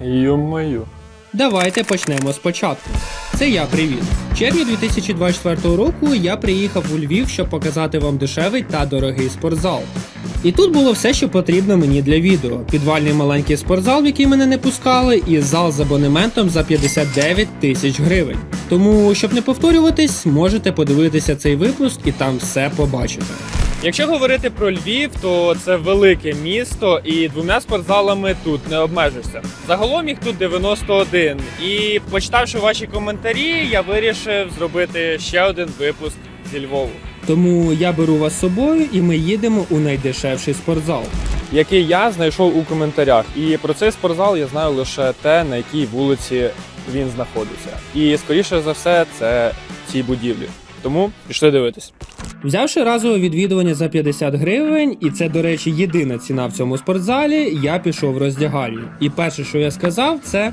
Йо-мою. Давайте почнемо спочатку. Це я привіт. В червні 2024 року я приїхав у Львів, щоб показати вам дешевий та дорогий спортзал. І тут було все, що потрібно мені для відео: підвальний маленький спортзал, в який мене не пускали, і зал з абонементом за 59 тисяч гривень. Тому, щоб не повторюватись, можете подивитися цей випуск і там все побачите. Якщо говорити про Львів, то це велике місто, і двома спортзалами тут не обмежишся. Загалом їх тут 91. І почитавши ваші коментарі, я вирішив зробити ще один випуск зі Львову, Тому я беру вас з собою і ми їдемо у найдешевший спортзал. який я знайшов у коментарях. І про цей спортзал я знаю лише те, на якій вулиці він знаходиться. І скоріше за все, це ці будівлі. Тому пішли дивитись. Взявши разове відвідування за 50 гривень, і це, до речі, єдина ціна в цьому спортзалі, я пішов в роздягальню. І перше, що я сказав, це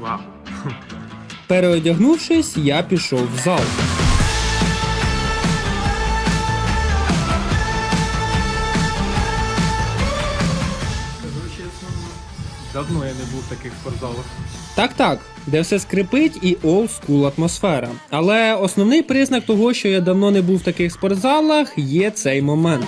Вау. переодягнувшись, я пішов в зал. Давно я не був в таких спортзалах. Так, так, де все скрипить і олдскул атмосфера. Але основний признак того, що я давно не був в таких спортзалах, є цей момент.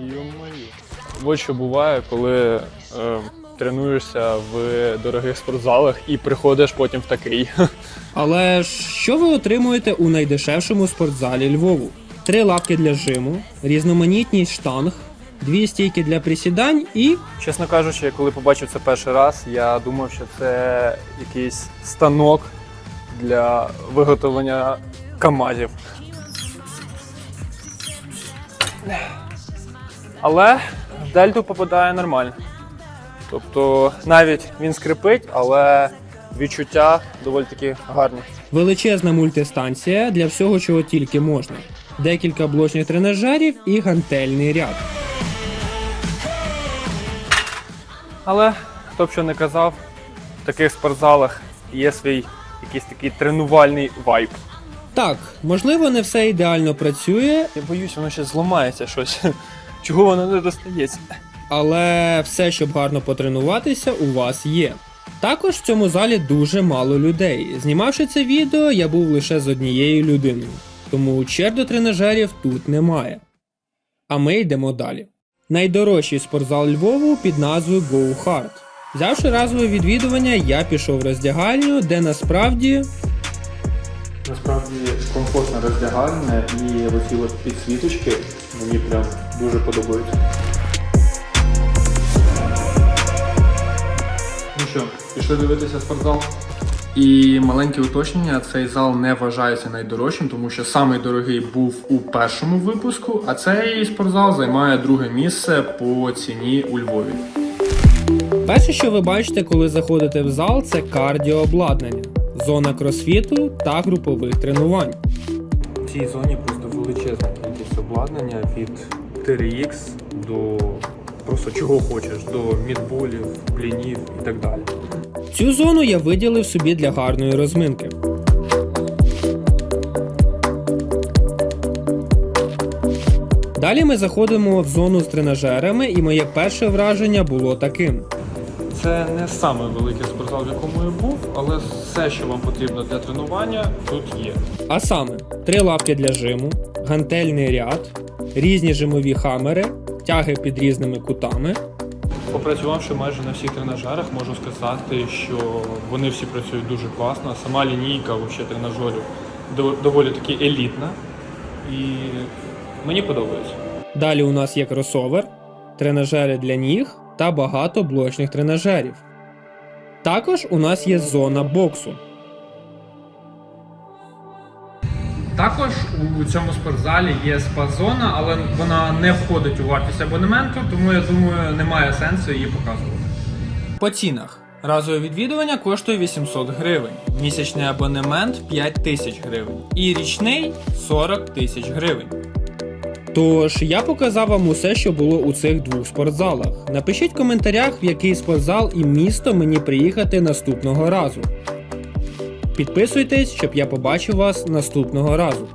Йо-моє. Ось що буває, коли е, тренуєшся в дорогих спортзалах і приходиш потім в такий. Але що ви отримуєте у найдешевшому спортзалі Львову? Три лавки для жиму, різноманітність штанг, дві стійки для присідань і Чесно кажучи, коли побачив це перший раз, я думав, що це якийсь станок для виготовлення камазів. Але в дельту попадає нормально. Тобто навіть він скрипить, але відчуття доволі таки гарні. величезна мультистанція для всього, чого тільки можна. Декілька блочних тренажерів і гантельний ряд. Але хто б що не казав, в таких спортзалах є свій якийсь такий тренувальний вайб. Так, можливо, не все ідеально працює, Я боюсь, воно ще зламається щось. Чого воно не достається? Але все, щоб гарно потренуватися, у вас є. Також в цьому залі дуже мало людей. Знімавши це відео, я був лише з однією людиною, тому черг до тренажерів тут немає. А ми йдемо далі. Найдорожчий спортзал Львову під назвою Go Hard. Взявши разове відвідування, я пішов в роздягальню, де насправді Насправді комфортна роздягальня і оці от підсвіточки мені прям дуже подобаються. Ну що, пішли дивитися спортзал? І маленьке уточнення, цей зал не вважається найдорожчим, тому що самий дорогий був у першому випуску, а цей спортзал займає друге місце по ціні у Львові. Перше, що ви бачите, коли заходите в зал, це кардіообладнання, зона кросфіту та групових тренувань. В цій зоні просто величезна кількість обладнання від TRX до просто чого хочеш, до мідболів, блінів і так далі. Цю зону я виділив собі для гарної розминки. Далі ми заходимо в зону з тренажерами, і моє перше враження було таким. Це не самий великий спортзал, в якому я був, але все, що вам потрібно для тренування, тут є. А саме три лапки для жиму, гантельний ряд, різні жимові хамери, тяги під різними кутами, Попрацювавши майже на всіх тренажерах, можу сказати, що вони всі працюють дуже класно. Сама лінійка вообще, тренажерів доволі таки елітна. І мені подобається. Далі у нас є кросовер, тренажери для ніг та багато блочних тренажерів. Також у нас є зона боксу. Також у цьому спортзалі є спа-зона, але вона не входить у вартість абонементу, тому я думаю, немає сенсу її показувати. По цінах. Разове відвідування коштує 800 гривень, місячний абонемент 5 тисяч гривень і річний 40 тисяч гривень. Тож я показав вам усе, що було у цих двох спортзалах. Напишіть в коментарях, в який спортзал і місто мені приїхати наступного разу. Підписуйтесь, щоб я побачив вас наступного разу.